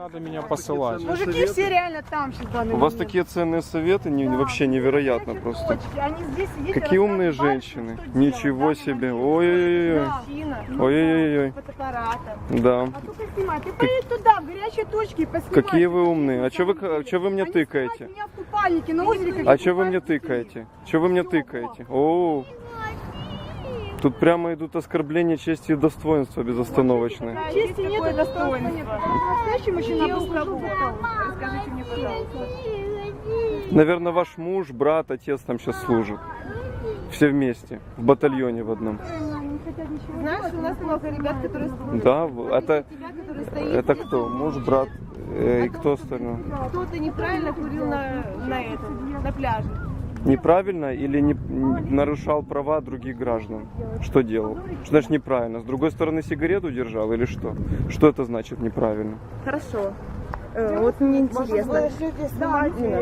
Надо меня посылать. Мужики все реально там сейчас в данный У вас такие ценные советы, не, вообще невероятно просто. Они здесь сидят и Какие умные рассказывают, женщины. что делать, Ничего как себе. им Ой-ой-ой. Мужчина, Ой-ой-ой. фотоаппаратом. Да. А только снимай. Ты поедь туда, в горячие точки и поснимай. Какие вы умные. А что вы, а чё вы мне Они тыкаете? снимают меня в купальнике на озере. как А я что вы мне купаюсь. тыкаете? Что вы мне тыкаете? О, тут прямо идут оскорбления чести и достоинства безостановочные. Чести нет и достоинства нет. Настоящий мужчина был Расскажите мне, пожалуйста. Наверное, ваш муж, брат, отец там сейчас служит. Все вместе, в батальоне в одном. Знаешь, у нас много ребят, которые служат. Да, это, это кто? Муж, брат э, и кто остальное? Кто-то неправильно курил на, на этом, на пляже. Неправильно или не, нарушал права других граждан? Что делал? Что значит неправильно? С другой стороны сигарету держал или что? Что это значит неправильно? Хорошо. Э, Вот мне интересно, Дина,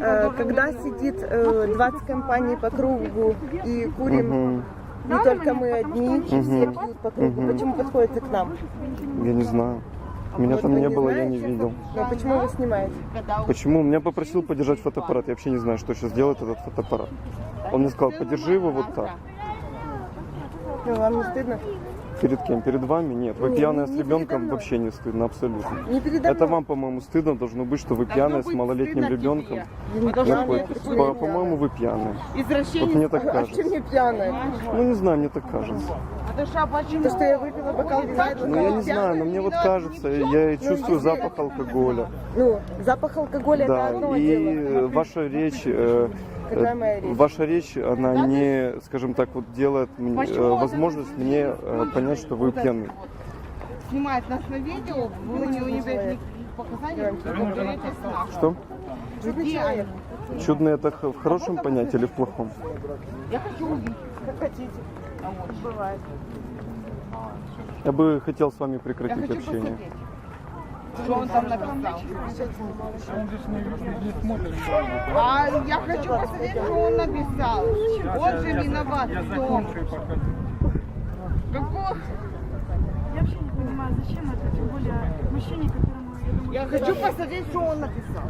э, когда сидит э, 20 компаний по кругу и курим Мгм. не только мы одни, все пьют по кругу, Мгм. почему подходите к нам? Я не знаю. Меня там не было, я не видел. Но почему вы снимаете? Почему? Меня попросил подержать фотоаппарат. Я вообще не знаю, что сейчас делает этот фотоаппарат. Он мне сказал, подержи его вот так. Ну, вам не стыдно? Перед кем? Перед вами? Нет. Вы Не, пьяная не с ребенком вообще не стыдно, абсолютно. Не Это вам, по-моему, стыдно должно быть, что вы пьяная с малолетним ребенком По-моему, вы пьяная. Вот мне так А кажется. чем мне пьяная? Ну, не знаю, мне так кажется. То, что я выпила бокал вина, это Ну, я не знаю, но мне вот кажется, я и чувствую запах алкоголя. Ну, запах алкоголя это Да, одно и дело. э, ваша речь, э, Какая э, моя речь? ваша речь, она не, скажем так, вот делает мне, э, возможность мне понять, что вы пьяны. снимает нас на видео, вы не показания, говорите с нами. Что? Чудный человек. Чудно это в хорошем понятии или в плохом? Я хочу увидеть. Как хотите. Бывает. Я бы хотел с вами Я прекратить хочу общение. Что он там написал? А я хочу посмотреть, что он написал. Он же виноват в том. Какого? Я вообще не понимаю, зачем это, тем более мужчине, которому, я думаю, Я хочу посмотреть, что он написал.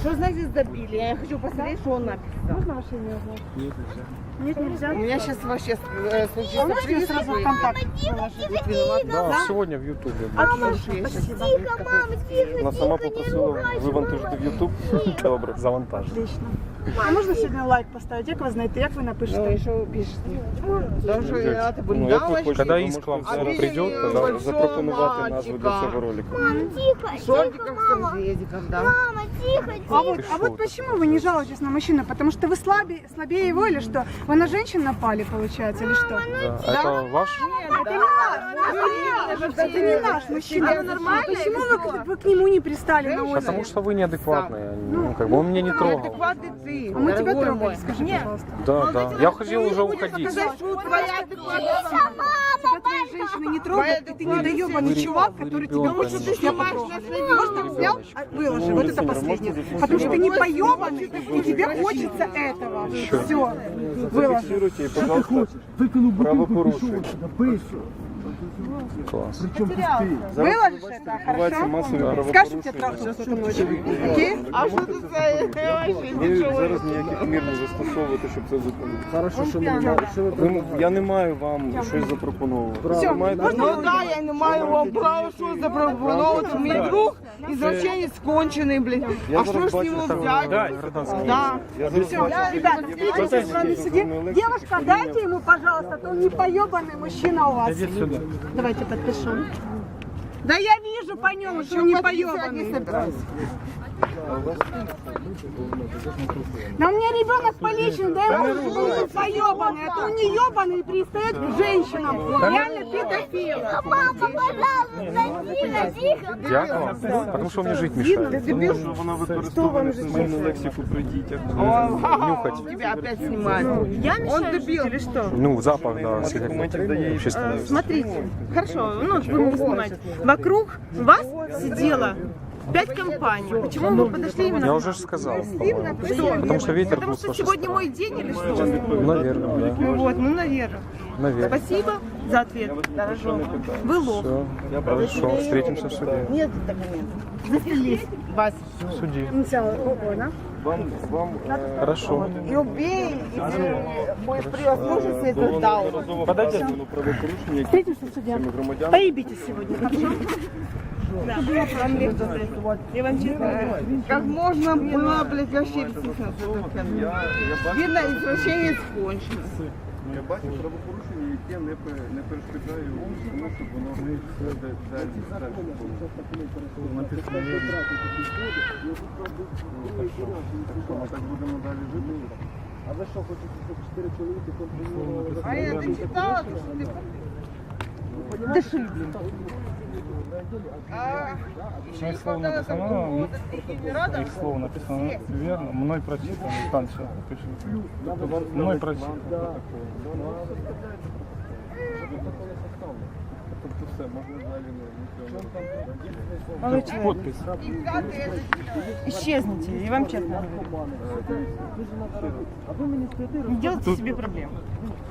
Что значит забили? Я хочу посмотреть, что он написал. можно ваше имя узнать? Нет, нельзя. У меня сейчас вообще э, А случился можете сразу в контакт положить? Да, сегодня в Ютубе. Она сама попросила вивантажити в YouTube. Добре. Завантаж. Отлично. А можна сьогодні лайк поставити? Як ви знаєте, як ви Ну напишете? вы пишете? Даже Ну, галочки. хочете, Когда иск вам А придет, тогда большого запропонувати назву для мальчика. цього ролика. В шортиках с медиков, да. А вот, а вот почему вы не жалуетесь на мужчину? Потому что вы слабее, слабее его или что? Вы на женщин напали, получается, или что? Да. Это ваш? Это не наш, это не наш мужчина. Почему вы, вы к нему не пристали на озере? Потому что вы неадекватные. Ну, как бы он меня не трогал. Адекватный ты, А мы тебя трогали, скажи, пожалуйста. Да, да. Я хотел уже уходить. Сказать, что твоя адекватность. Тебя твои женщины не трогают, и ты недоебанный Вы- чувак, который тебя не можете потрогать. Можно взял? А, Выложи, вот это последнее. Потому что ты не поебанный, и тебе хочется этого. Все, выложи. Зафіксируйте і, пожалуйста, правопорушення. Класс. Выложишь это, Відбуваються хорошо? масові Скажешь, тебе правопорушення. трахнуть эту ночь. Окей? А что ты за я вообще Ми ничего зараз ніяких мір не застосовувати, щоб це зупинити. Хорошо, що ви Я не маю вам щось запропонувати. Все, Ви маєте можна Ну да, я не маю вам права, що запропонувати. Мій друг извращенец кончений, блін. Я А ж з нього бачу, взяти? Да. Зараз Все, ребята, встретимся с вами в суде. Девушка, дайте ему, пожалуйста, то он не поебанный мужчина у вас. Давайте подпишу. Да я вижу по нему, что он не поебанный. Да у меня ребенок поличен, да ему что он не поебанный, а то он не ебаный и пристает к женщинам. Реально педофил. Дякую. Потому что он мне жить мешает. тому що вона використовує несмирну лексику при дітях. Нюхать. Тебя опять снимают. Я мешаю жить или что? Ну, запах, да, Документів дає сигарет. і Общественный. Смотрите, хорошо, ну вы мне снимаете. Вокруг вас сидело пять компаний. Почему вы подошли именно Я уже нам? ж сказал. Потому что ветер Потому был что сегодня мой день или что? Наверное, да. Ну вот, ну наверное. Наверное. Спасибо за ответ. Хорошо. Вы лох. Все, хорошо, встретимся в суде. Нет документов. Застрелись. Вас. В суде. Вам, вам э, Хорошо. И убей, и будет при возможности это дал. Подайте які цими громадянами. Поебитесь сегодня, хорошо? Я вам честно говорю. Как можно было, блядь, вообще бессмысленно. Я, я бачу, Видно, извращение кончено. я бачу правопорушення, яке не, пе- не перешкоджає тому, щоб воно далі далі Що ми так будемо далі жити? А я не читала, то что ты... А, еще и когда там и рада. Их слово написано верно, мной прочитано, там все написано. Мной прочитано. Молодой человек. Подпись. И Исчезните, я вам честно говорю. Не делайте себе проблем.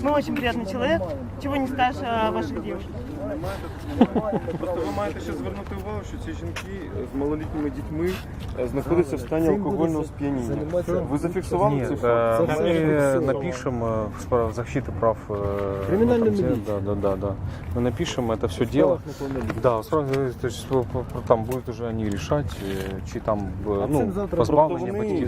Вы очень приятный человек. Чего не скажешь о ваших девушках. Просто ви маєте ще звернути увагу, що ці жінки з малолітніми дітьми е, знаходяться в стані алкогольного сп'яніння. Ви зафіксували Нет, цей э, факт? мы напишем э, в справ- в защиту прав э, Криминальной Да, да, да, да. Мы напишем это все дело. Да, сразу, то есть э, там будут уже они решать, э, чи там э, ну, позбавлення Тобто вони батьків